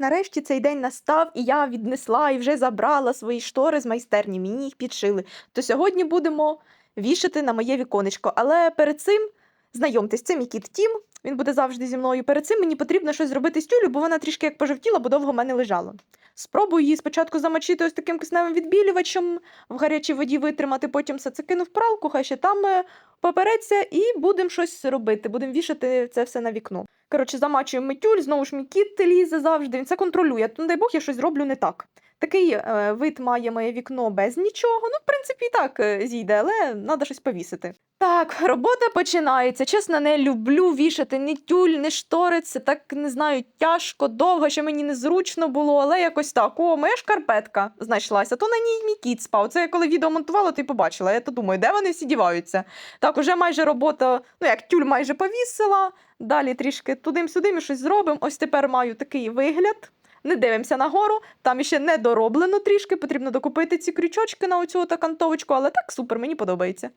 Нарешті цей день настав, і я віднесла і вже забрала свої штори з майстерні. Мені їх підшили. То сьогодні будемо вішати на моє віконечко. Але перед цим знайомтесь, це мій кіт Тім. Він буде завжди зі мною. Перед цим мені потрібно щось зробити з тюлю, бо вона трішки як пожовтіла, бо довго в мене лежала. Спробую її спочатку замочити ось таким кисневим відбілювачем, в гарячій воді витримати, потім все це кину в пралку, хай ще там е, попереться, і будемо щось робити. Будемо вішати це все на вікно. Коротше, замачуємо тюль, знову ж мій кіт лізе завжди, він це контролює. Не дай Бог, я щось роблю не так. Такий е, вид має моє вікно без нічого. Ну, в принципі, і так е, зійде, але треба щось повісити. Так, робота починається. Чесно, не люблю вішати ні тюль, ні штори. Це так не знаю, тяжко, довго, що мені незручно було, але якось так. О, моя шкарпетка знайшлася. То на ній мій кіт спав. Це я коли відео монтувала, то й побачила. Я то думаю, де вони всі діваються. Так, уже майже робота, ну як тюль майже повісила. Далі трішки тудим-сюдим і щось зробимо. Ось тепер маю такий вигляд. Не дивимося нагору, там іще не дороблено трішки, потрібно докупити ці крючочки на оцю кантовочку, але так супер, мені подобається.